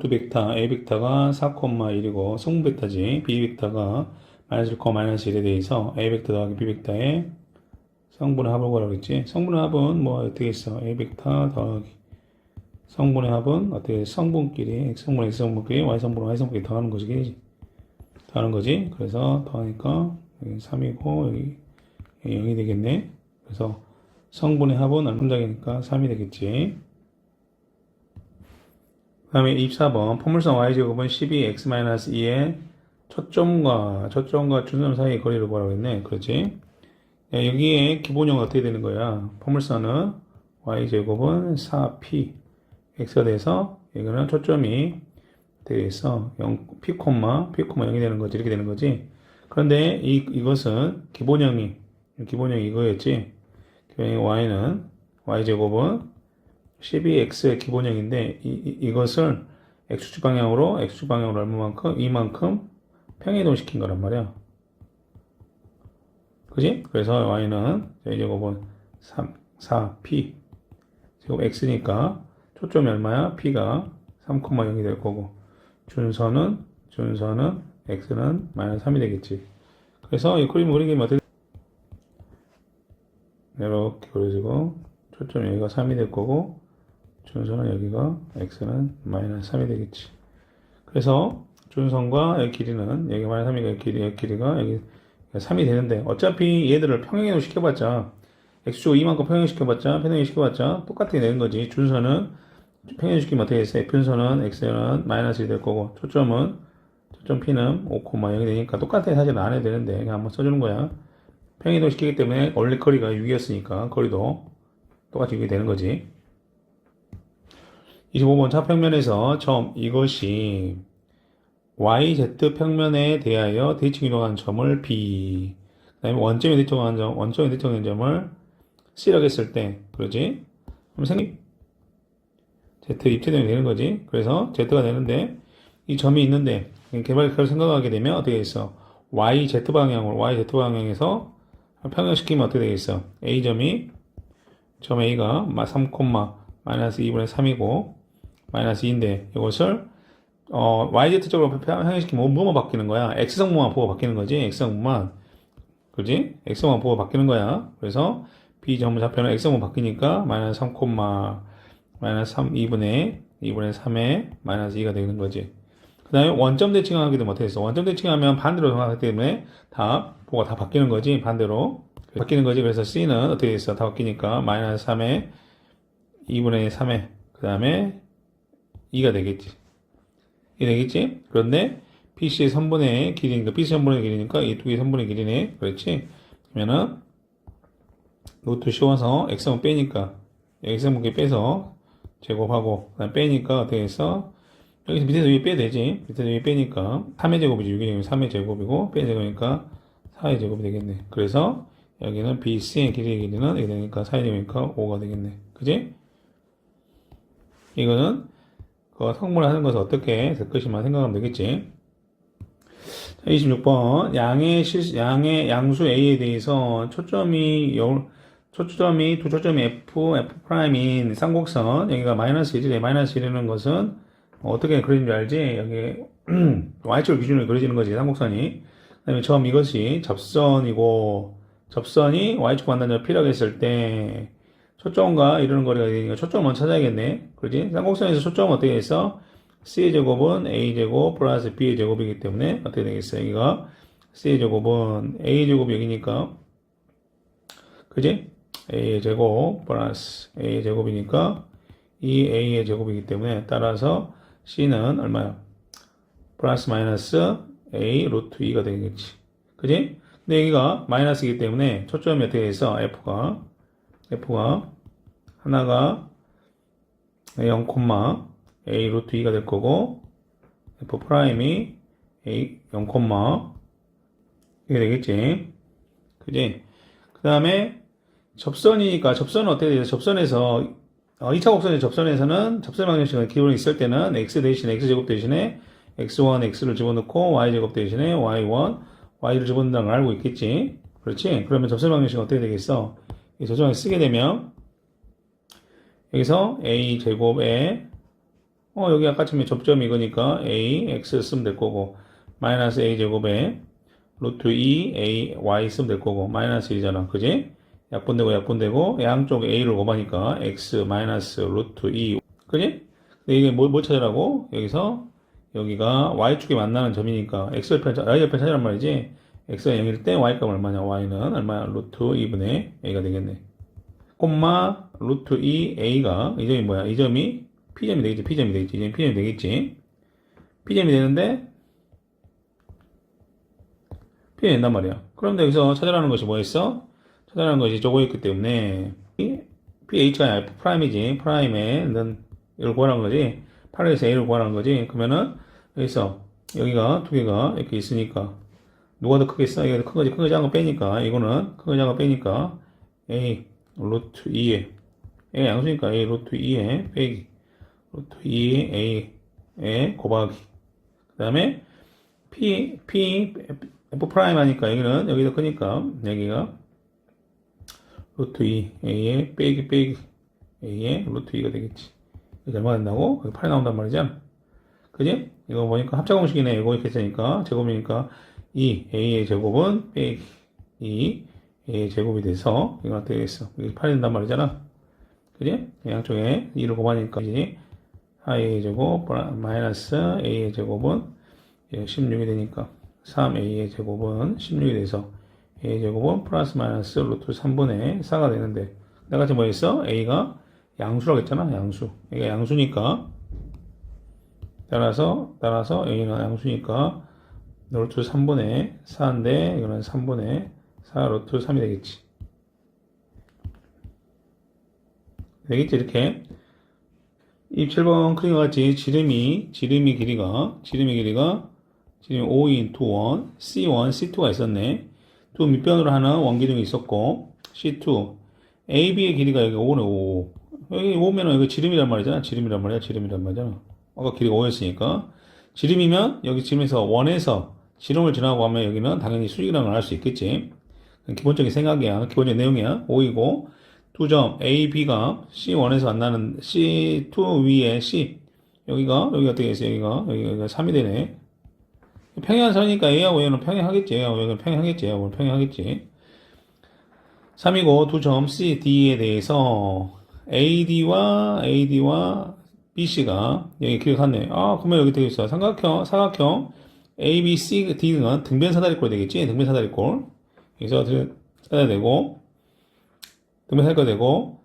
두 벡터 A 벡터가 4,1이고 성분 벡터지 B 벡터가 마이너스 1, 마이너스 1에 대해서 A 벡터 더하기 B 벡터의 성분의 합을 구하라고 했지. 성분의 합은 뭐 어떻게 있어? A 벡터 더하기 성분의 합은 어떻게 성분끼리 X 성분 X 성분끼리 Y 성분 Y 성분끼리 더하는 거지 더하는 거지? 그래서 더하니까 여기 3이고 여기 0이 되겠네. 그래서 성분의 합은 얼마장이니까 3이 되겠지 그 다음에 24번 포물선 y제곱은 12x-2의 초점과 초점과 중점 사이의 거리를 구하라고 했네. 그렇지? 야, 여기에 기본형은 어떻게 되는 거야? 포물선은 y제곱은 4p x가 돼서 이거는 초점이 되어. 있어 0, p, p, 0이 되는 거지. 이렇게 되는 거지? 그런데 이, 이것은 기본형이 기본형이 이거였지? 기본형이 y는 y제곱은 12x의 기본형인데 이, 이, 것을 x축 방향으로 x축 방향으로 얼마만큼 이만큼 평행이동 시킨 거란 말이야. 그지? 그래서 y는 제곱은 3, 4p 제곱 x니까 초점이 얼마야? p가 3,0이 될 거고 준선은 준선은 x는 마이너스 3이 되겠지. 그래서 이 그림 그리기 어떻게 이렇게 그려지고 초점 여기가 3이 될 거고 준선은 여기가 x는 마이너스 3이 되겠지. 그래서 준선과 여기 길이는 여기 마이너스 3이가 길이, 길이가 여기 3이 되는데 어차피 얘들을 평행으로 시켜봤자 x축 이만큼 평행시켜봤자 평행시켜봤자 똑같게 되는 거지. 준선은 평행시키면 어떻게 됐어? F선은 x는 마이너스 1이 될 거고 초점은 초점 p는 5,0이 되니까 똑같아 사실 안 해도 되는데 그냥 한번 써주는 거야. 평행이동 시키기 때문에 원래 거리가 6이었으니까 거리도 똑같이 6이 되는 거지. 25번 차평면에서 처음 이것이 YZ 평면에 대하여 대칭 이동한 점을 B 그 다음에 원점에 대칭한 점, 원점에 대칭한 점을 C라고 했을 때 그러지? 그럼 생긴 Z 입체되면 되는 거지. 그래서 Z가 되는데 이 점이 있는데 개발을 생각하게 되면 어떻게 되겠어? YZ 방향으로 YZ 방향에서 평행시키면 어떻게 되겠어? A점이 점 A가 3, 마이너스 2분의 3이고 마이너스 2인데 이것을 어, YZ쪽으로 평행시키면 뭐만 바뀌는 거야? X성분만 보고 바뀌는 거지. X성분만. 그지? X성분만 보고 바뀌는 거야. 그래서 B점을 좌표는 X성분 바뀌니까 마이너스 3, 마이너스 3, 2분의 2분의 3에 마이너스 2가 되는 거지. 그 다음에 원점 어떻게 됐어? 원점 대칭하면 반대로 정하기 때문에 다, 보고 다 바뀌는 거지. 반대로. 바뀌는 거지. 그래서 C는 어떻게 됐어? 다 바뀌니까 마이너스 3에 2분의 3에 그 다음에 2가 되겠지. 2 되겠지? 그런데 BC의 3분의 길이니까, BC 3분의 길이니까 이 두 개의 3분의 길이네. 그렇지? 그러면은, 노트 씌워서 X만 빼니까, X만 빼서 제곱하고, 그 다음 빼니까 어떻게 해서, 여기서 밑에서 위에 빼야 되지. 밑에서 위에 빼니까, 3의 제곱이지. 6의 제곱이 3의 제곱이고, 빼 제곱이니까 4의 제곱이 되겠네. 그래서, 여기는 BC의 길이의 길이는 이렇게 되니까 4의 제곱이니까 5가 되겠네. 그지? 이거는 그 성분을 하는 것을 어떻게 될 것이만 생각하면 되겠지. 26번 양의 실 양의 양수 A에 대해서 초점이 요 초점이 두 초점이 F F 프라임인 쌍곡선 여기가 마이너스 1이래 마이너스 1이라는 것은 어떻게 그려진 줄 알지? 여기 y축을 기준으로 그려지는 거지 쌍곡선이 그다음에 처음 이것이 접선이고 접선이 y축 만나는 P라고 했을 때 초점과 이루는 거리가 되니까 초점을 먼저 찾아야겠네. 그지? 쌍곡선에서 초점은 어떻게 했어? C의 제곱은 A 제곱 플러스 B의 제곱이기 때문에 어떻게 되겠어? 여기가 C의 제곱은 A 제곱이 여기니까 그지? A의 제곱 플러스 A의 제곱이니까 이 A의 제곱이기 때문에 따라서 C는 얼마야? 플러스 마이너스 A 루트 2가 되겠지. 그지? 근데 여기가 마이너스이기 때문에 초점이 어떻게 해서 F가 F가 하나가 0, A 루트 2가 될 거고 F 프라임이 A 0, 이게 되겠지. 그지? 그 다음에 접선이니까 접선은 어떻게 되죠? 접선에서 어, 2차 곡선의 접선에서는 접선 방정식은 기본이 있을 때는 x 대신에 x제곱 대신에 x1, x를 집어넣고 y제곱 대신에 y1, y를 집어넣는다는 걸 알고 있겠지. 그렇지? 그러면 접선 방정식은 어떻게 되겠어? 이 조정을 쓰게 되면 여기서 a 제곱에 어 어, 여기 아까처럼 접점이 이거니까 a, x 쓰면 될 거고, 마이너스 a 제곱에 루트 2, a, y 쓰면 될 거고, 마이너스 1이잖아. 그지? 약분되고 약분되고, 양쪽 a를 곱하니까 x 마이너스 루트 2. 그지? 근데 이게 뭘, 뭘 찾으라고? 여기서, 여기가 y축에 만나는 점이니까, x절편, y절편 찾으란 말이지. X가 0일 때 y값 얼마냐? y는 얼마야? 루트 2분의 a가 되겠네. 콤마 루트 2 a가 이 점이 뭐야? 이 점이 p점이 되겠지. p점이 되겠지. 이 점이 p점이 되겠지. p점이 되는데 p점이 된단 말이야. 그럼 여기서 찾으라는 것이 뭐였어? 찾으라는 것이 저거였기 때문에 ph가 f 프라임이지. 프라임에 는 이걸 구하라는 거지. 8에서 a를 구하라는 거지. 그러면은 여기서 여기가 두 개가 이렇게 있으니까 누가 더 크겠어? 이게 큰 거지. 큰 거지 한거 빼니까 이거는 큰 거지 한거 빼니까 a 루트 2에 a 양수니까 a 루트 2에 빼기 루트 2에 a에 곱하기 그 다음에 p p f 프라임 하니까 여기는 여기도 크니까 여기가 루트 2 a에 빼기 빼기 a에 루트 2가 되겠지 이게 얼마 된다고? 여기 8 나온단 말이잖아 그지? 이거 보니까 합작 공식이네 이거 이렇게 했으니까 제곱이니까 2 a의 제곱은 빼기 2 a의 제곱이 돼서 이거 어떻게 되겠어? 이게 8이 된단 말이잖아. 그지? 양쪽에 2를 곱하니까 이제 a의 제곱 마이너스 a의 제곱은 16이 되니까 3a의 제곱은 16이 돼서 a의 제곱은 플러스 마이너스 루트 3분의 4가 되는데 내가 지금 뭐 했어? a가 양수라고 했잖아. 양수. 얘가 양수니까 따라서 따라서 a는 양수니까 루트 3분의 4인데 이거는 3분의 4 루트 3이 되겠지. 되겠지 이렇게? 27번 그림과 같이 지름이 지름이 길이가 지름의 길이가 지름 5인 2, 1, C1, C2가 있었네. 두 밑변으로 하는 원기둥이 있었고 C2 AB의 길이가 여기 5네 5 여기 5면은 여기 지름이란 말이잖아. 지름이란 말이야 지름이란 말이잖아. 아까 길이가 5였으니까. 지름이면 여기 지름에서 원에서 지름을 지나고 하면 여기는 당연히 수직이라는 걸 알 수 있겠지 기본적인 생각이야. 기본적인 내용이야. 5이고, 두점 A, B가 C1에서 만나는 C2 위에 C. 여기가, 여기가 어떻게 있어? 여기가, 여기가 3이 되네. 평행선이니까 A하고 A는 평행하겠지. A하고 A는 평행하겠지. A하고 평행하겠지. 3이고, 두 점 C, D에 대해서 AD와 AD와 BC가 여기 기억하네. 아, 그러면 여기 되게 있어. 삼각형, 사각형 A, B, C, D는 등변 사다리꼴 되겠지? 등변 사다리꼴. 여기서 써야 되고 등변 살거 되고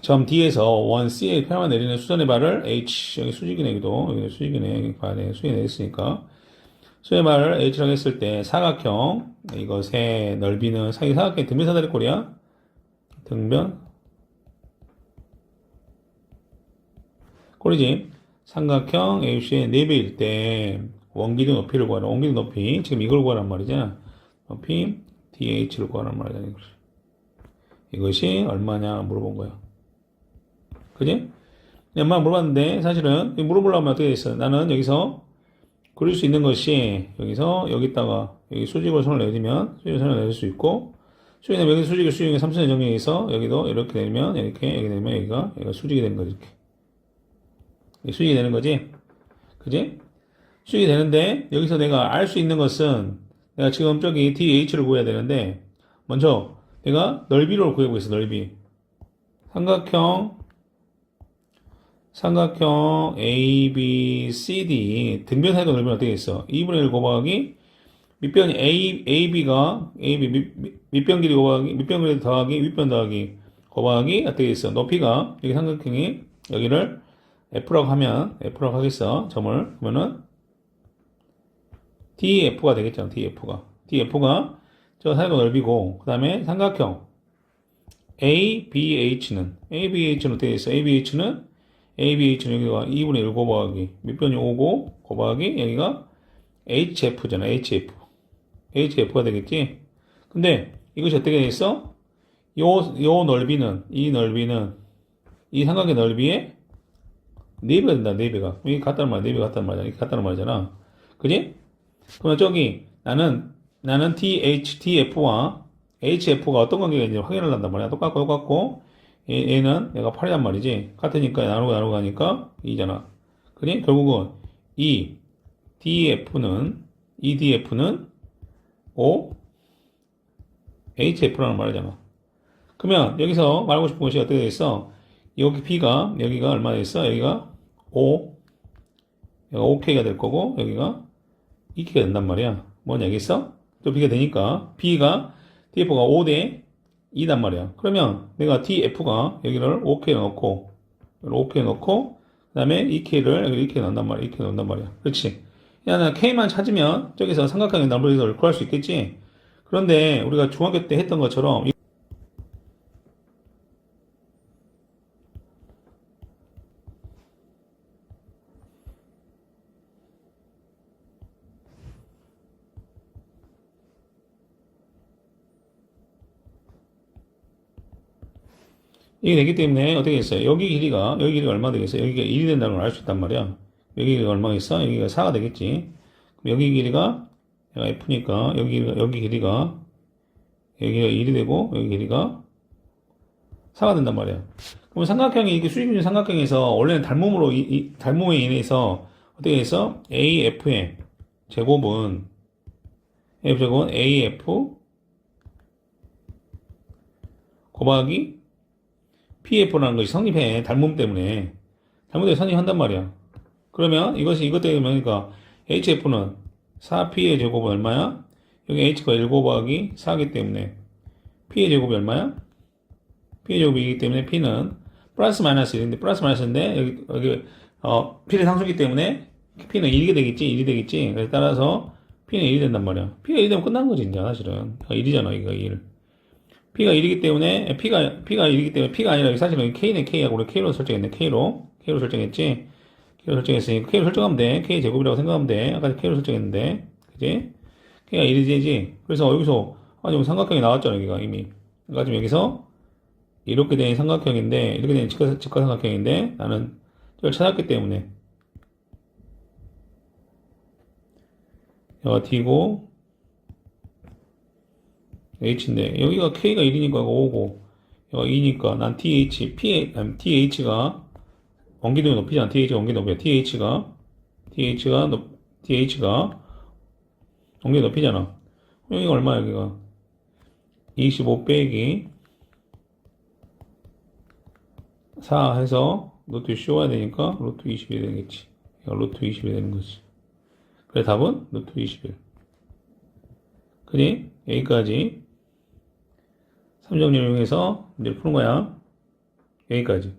점 D에서 원 C에 평만 내리는 수선의 발을 H 여기 수직이네 여기도. 여기 수직이네. 여기 돼. 수직이 내렸으니까. 수선의 발을 H라고 했을 때 사각형 이것의 넓이는 사각형 등변 사다리꼴이야? 등변 꼴이지. 삼각형 AC의 4배일 때 원기둥 높이를 구하라 원기둥 높이 지금 이걸 구하란 말이잖아 높이 DH를 구하란 말이야. 이것이. 이것이 얼마냐 물어본 거야. 그지? 엄마 물어봤는데 사실은 물어보려면 어떻게 됐어? 나는 여기서 그릴 수 있는 것이 여기서 여기다가 여기 수직으로 손을 내리면 수직으로 손을 내릴 수 있고 수직은 여기 수직을 수직의 삼선의 정리에서 여기도 이렇게 내리면 이렇게 여기 내리면 여기가 여기가 수직이 되는 거지 이렇게 수직이 되는 거지 그지? 수직이 되는데 여기서 내가 알 수 있는 것은 내가 지금 저기 DH를 구해야 되는데 먼저 내가 넓이를 구해보겠어 넓이 삼각형 삼각형 ABCD 등변 사이의 넓이는 어떻게 있어? 2분의 1 곱하기 밑변이 A, AB가 AB 밑, 밑변 길이 곱하기 밑변 길이 더하기 윗변 더하기 곱하기 어떻게 있어? 높이가 여기 삼각형이 여기를 F라고 하면 F라고 하겠어 점을 그러면은 DF가 되겠죠. DF가. DF가 저 사이가 넓이고 그 다음에 삼각형 ABH는 ABH는 어떻게 있어? ABH는 ABH는 여기가 2분의 1 곱하기 밑변이 5고 곱하기 여기가 HF잖아. HF. HF가 되겠지? 근데 이것이 어떻게 돼 있어? 요, 요 넓이는 이 넓이는 이 삼각의 넓이에 4배가 된다. 4배가. 이게 같다는 말이야. 4배 같다는 말이야. 이게 같다는 말이잖아. 그지? 그러면 저기 나는 나는 THTF와 HF가 어떤 관계가 있는지 확인을 한단 말이야. 똑같고 똑같고 얘, 는 얘가 8이란 말이지. 같으니까 나누고 나누고 하니까 2잖아. 그니 결국은 이 DF는 EDF는 O HF라는 말이잖아. 그러면 여기서 말하고 싶은 것이 어떻게 되겠어? 여기 B가 여기가 얼마 되겠어? 여기가 O 여기가 OK가 될 거고 여기가 EK가 된단 말이야. 뭐냐 알겠어? 또 B가 되니까 B가 DF가 5대 2단 말이야. 그러면 내가 DF가 여기를 OK에 넣고 여기를 OK에 넣고 그 다음에 EK를 여기 EK 넣는단 말이야. EK 넣는단 말이야. 그렇지. 야, 나 K만 찾으면 저기서 삼각형의 넘버리를 구할 수 있겠지? 그런데 우리가 중학교 때 했던 것처럼 이- 이게 되기 때문에 어떻게 했어요? 여기 길이가 여기 길이가 얼마 되겠어요? 여기가 1이 된다는 걸 알 수 있단 말이야. 여기 길이가 얼마겠어? 여기가 4가 되겠지. 그럼 여기 길이가 얘가 F니까 여기 길이가, 여기 길이가 여기가 1이 되고 여기 길이가 4가 된단 말이야. 그럼 삼각형이 이게 수직인 삼각형에서 원래는 닮음으로 이, 이 닮음에 인해서 어떻게 해서 AF의 제곱은 F 제곱은 AF 곱하기 PF라는 것이 성립해. 닮음 때문에. 닮음 때문에 성립한단 말이야. 그러면 이것이 이것 때문에 그러니까 HF는 4P의 제곱은 얼마야? 여기 H가 1 곱하기 4기 때문에 P의 제곱이 얼마야? P의 제곱이기 때문에 P는 플러스 마이너스 1인데 플러스 마이너스인데 여기, 여기 어, P는 상수기 때문에 P는 1이 되겠지 1이 되겠지 그래서 따라서 P는 1이 된단 말이야 P가 1이 되면 끝난 거지 이제 사실은 1이잖아 이거 1 P가 1이기 때문에 P가 P가 1이기 때문에 P가 아니라 사실은 K는 K하고 우리 K로 설정했네 K로. K로 설정했지? K로 설정했으니까 K로 설정하면 돼. K 제곱이라고 생각하면 돼. 아까 K로 설정했는데. 그지? K가 1이 되지. 그래서 여기서 아니 삼각형이 나왔잖아 여기가 이미. 그러니까 지금 여기서 이렇게 된 삼각형인데 이렇게 된 직각, 직각 삼각형인데 나는 이걸 찾았기 때문에. 여기가 D고 H인데 여기가 K가 1이니까 이거 5고 여기가 2니까 난 TH, P, 아니, TH가 원기둥이 높이잖아. TH가 원기 높이야. TH가 TH가 높, TH가 원기 높이잖아. 여기가 얼마야 여기가 25 빼기 4 해서 루트 씌워야 되니까 루트 20이 되겠지. 루트 20이 되는 거지. 그래 답은 루트 21. 그지? 여기까지 3점 이용해서 문제를 푸는 거야. 여기까지.